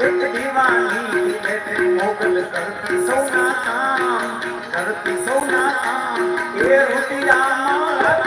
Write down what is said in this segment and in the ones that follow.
એક દીવાની એટલે મોગલ કરતી સૌના કામ કરતી સૌના કામ એ રૂપિયામાં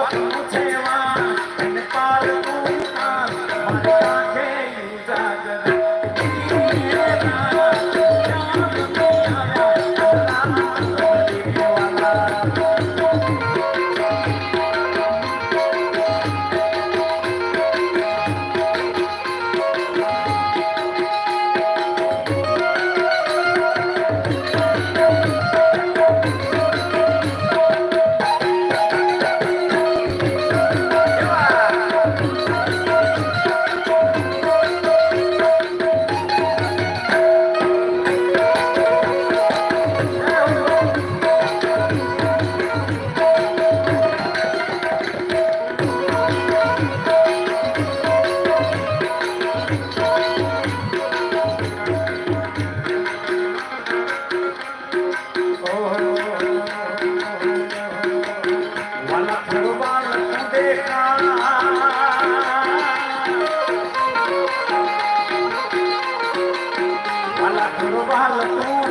ลงใจ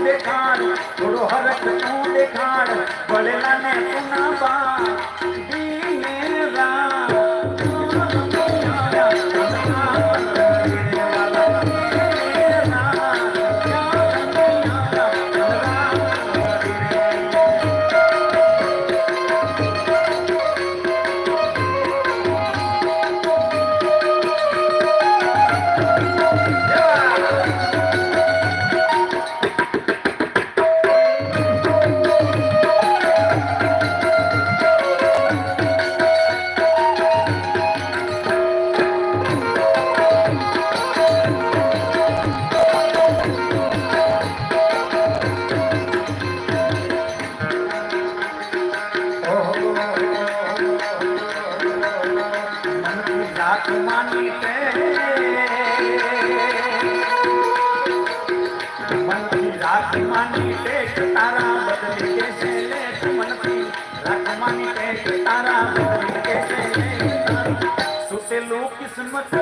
દેખાડ થોડો હરખ તું દેખાડ. ભલેલા ને તું બા જાત માની તે મનથી રાખ માની તે તારા બદલે કેસે લે મનથી રાખ માની તારા બદલે કેસે લે. સુતેલું કિસ્મત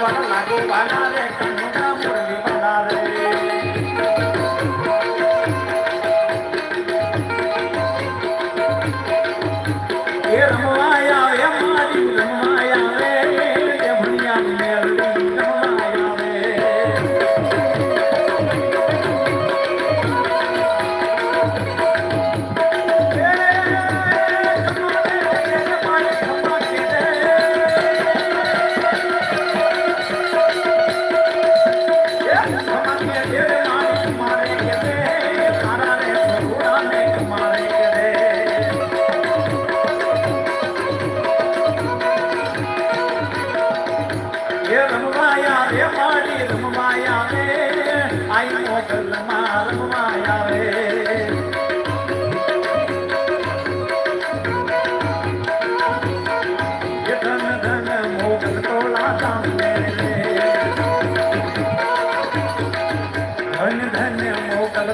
நகு வனாலே கண்ணு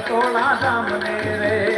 ટોળા સામને રે.